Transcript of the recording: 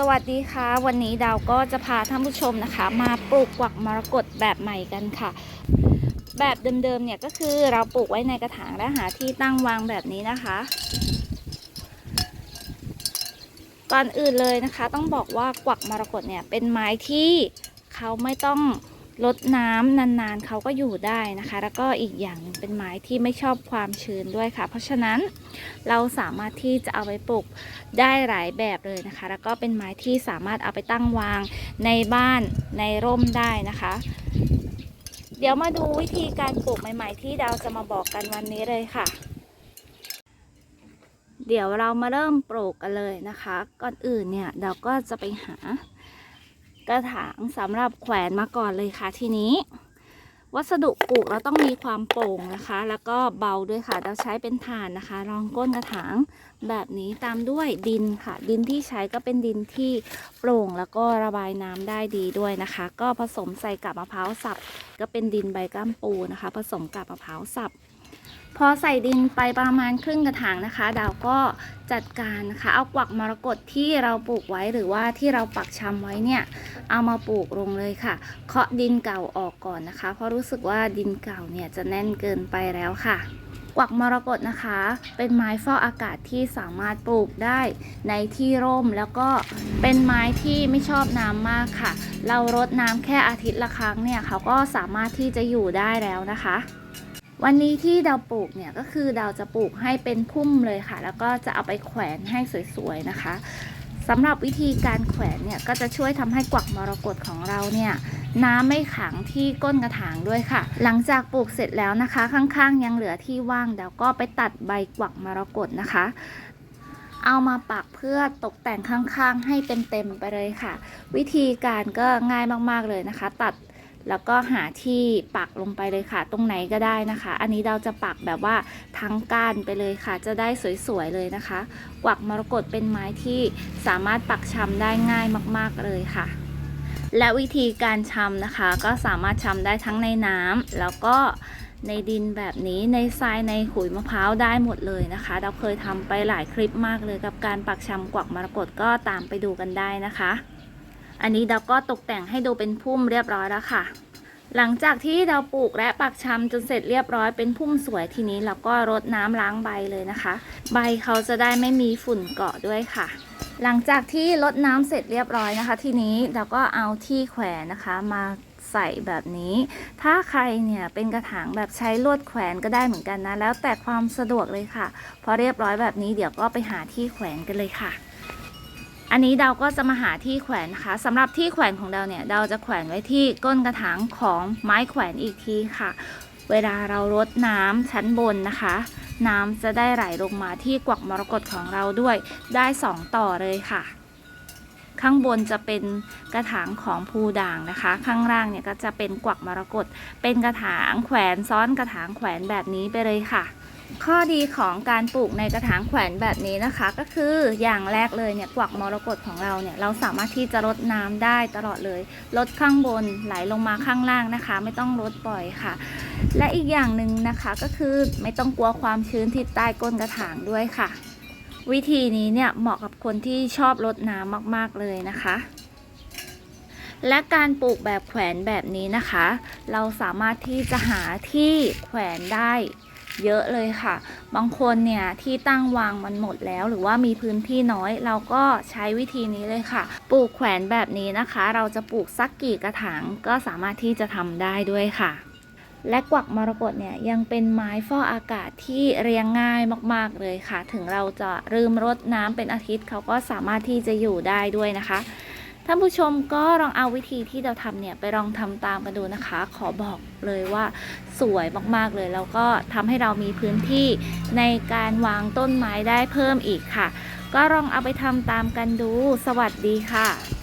สวัสดีค่ะ วันนี้ดาวก็จะพาท่านผู้ชมนะคะ มาปลูกกวักมรกตแบบใหม่กันค่ะ แบบเดิมๆเนี่ยก็คือเราปลูกไว้ในกระถางและหาที่ตั้งวางแบบนี้นะคะ ก่อนอื่นเลยนะคะ ต้องบอกว่ากวักมรกตเนี่ยเป็นไม้ที่เขาไม่ต้อง ลดน้ำนานๆเขาก็อยู่ได้นะคะ แล้วก็อีกอย่างนึงเป็นไม้ที่ไม่ชอบความชื้นด้วยค่ะ เพราะฉะนั้นเราสามารถที่จะเอาไปปลูกได้หลายแบบเลยนะคะ แล้วก็เป็นไม้ที่สามารถเอาไปตั้งวางในบ้านในร่มได้นะคะ เดี๋ยวมาดูวิธีการปลูกใหม่ ๆ ที่ดาวจะมาบอกกันวันนี้เลยค่ะเดี๋ยวเรามาเริ่มปลูกกันเลยนะคะ ก่อนอื่นเนี่ยดาก็จะไปหา กระถางสำหรับแขวนมาก่อนเลยค่ะทีนี้ วัสดุปลูกเราต้องมีความโปร่งนะคะ แล้วก็เบาด้วยค่ะ เราใช้เป็นถ่านนะคะ รองก้นกระถางแบบนี้ตามด้วยดินค่ะ ดินที่ใช้ก็เป็นดินที่โปร่งแล้วก็ระบายน้ำได้ดีด้วยนะคะ ก็ผสมใส่กับมะพร้าวสับ ก็เป็นดินใบก้ามปูนะคะ ผสมกับมะพร้าวสับ พอใส่ดินไปประมาณครึ่งกระถางนะคะ ดาวก็จัดการนะคะเอากวักมรกตที่เราปลูกไว้หรือว่าที่เราปักชำไว้เนี่ยเอามาปลูกลงเลยค่ะ เคาะดินเก่าออกก่อนนะคะ เพราะรู้สึกว่าดินเก่าเนี่ยจะแน่นเกินไปแล้วค่ะกวักมรกตนะคะ เป็นไม้ฟอกอากาศที่สามารถปลูกได้ในที่ร่มแล้วก็เป็นไม้ที่ไม่ชอบน้ำมากค่ะ เรารดน้ำแค่อาทิตย์ละครั้งเนี่ยเขาก็สามารถที่จะอยู่ได้แล้วนะคะ วันนี้ที่ดาวปลูกเนี่ยก็คือดาวจะปลูกให้เป็นพุ่มเลยค่ะ แล้วก็จะเอาไปแขวนให้สวยๆนะคะสำหรับวิธีการแขวนเนี่ยก็จะช่วยทำให้กวักมรกตของเราเนี่ยน้ำไม่ขังที่ก้นกระถางด้วยค่ะ หลังจากปลูกเสร็จแล้วนะคะ ข้างๆ ยังเหลือที่ว่างเดี๋ยวก็ไปตัดใบกวักมรกตนะคะ เอามาปักเพื่อตกแต่งข้างๆ ให้เต็มๆไปเลยค่ะ วิธีการก็ง่ายมากๆเลยนะคะ ตัด แล้วก็หาที่ปักลงไปเลยค่ะ ตรงไหนก็ได้นะคะ อันนี้เราจะปักแบบว่าทั้งก้านไปเลยค่ะ จะได้สวยๆเลยนะคะกวักมรกตเป็นไม้ที่สามารถปักชำได้ง่ายมากๆเลยค่ะ และวิธีการชำนะคะ ก็สามารถชำได้ทั้งในน้ำแล้วก็ในดินแบบนี้ในทรายในขุยมะพร้าวได้หมดเลยนะคะ เราเคยทำไปหลายคลิปมากเลยกับการปักชำกวักมรกตก็ตามไปดูกันได้นะคะ อันนี้เราก็ตกแต่งให้ดูเป็นพุ่มเรียบร้อยแล้วค่ะ หลังจากที่เราปลูกและปักชำจนเสร็จเรียบร้อยเป็นพุ่มสวยทีนี้เราก็รดน้ำล้างใบเลยนะคะ ใบเขาจะได้ไม่มีฝุ่นเกาะด้วยค่ะ หลังจากที่รดน้ำเสร็จเรียบร้อยนะคะ ทีนี้เราก็เอาที่แขวนนะคะมาใส่แบบนี้ ถ้าใครเนี่ยเป็นกระถางแบบใช้ลวดแขวนก็ได้เหมือนกันนะ แล้วแต่ความสะดวกเลยค่ะ พอเรียบร้อยแบบนี้เดี๋ยวก็ไปหาที่แขวนกันเลยค่ะ อันนี้เราก็จะมาหาที่แขวนนะคะสำหรับที่แขวนของเราเนี่ยเราจะแขวนไว้ที่ก้นกระถางของไม้แขวนอีกทีค่ะ เวลาเรารดน้ำชั้นบนนะคะ น้ำจะได้ไหลลงมาที่กวักมรกตของเราด้วยได้สองต่อเลยค่ะ ข้างบนจะเป็นกระถางของภูด่างนะคะ ข้างล่างเนี่ยก็จะเป็นกวักมรกตเป็นกระถางแขวนซ้อนกระถางแขวนแบบนี้ไปเลยค่ะ ข้อดีของการปลูกในกระถางแขวนแบบนี้นะคะ ก็คืออย่างแรกเลยเนี่ยกวักมรกตของเราเนี่ยเราสามารถที่จะรดน้ำได้ตลอดเลยลดข้างบนไหลลงมาข้างล่างนะคะ ไม่ต้องรดปล่อยค่ะ และอีกอย่างหนึ่งนะคะก็คือไม่ต้องกลัวความชื้นที่ใต้ก้นกระถางด้วยค่ะ วิธีนี้เนี่ยเหมาะกับคนที่ชอบรดน้ำมากๆเลยนะคะและการปลูกแบบแขวนแบบนี้นะคะ เราสามารถที่จะหาที่แขวนได้ เยอะเลยค่ะ บางคนเนี่ยที่ตั้งวางมันหมดแล้ว หรือว่ามีพื้นที่น้อยเราก็ใช้วิธีนี้เลยค่ะ ปลูกแขวนแบบนี้นะคะ เราจะปลูกสักกี่กระถางก็สามารถที่จะทำได้ด้วยค่ะและกวักมรกตเนี่ยยังเป็นไม้ฟอกอากาศที่เรียงง่ายมากๆเลยค่ะ ถึงเราจะลืมรดน้ำเป็นอาทิตย์เขาก็สามารถที่จะอยู่ได้ด้วยนะคะ ท่านผู้ชมก็ลองเอาวิธีที่เราทำเนี่ยไปลองทำตามกันดูนะคะ ขอบอกเลยว่าสวยมากๆเลย แล้วก็ทำให้เรามีพื้นที่ในการวางต้นไม้ได้เพิ่มอีกค่ะ ก็ลองเอาไปทำตามกันดู สวัสดีค่ะ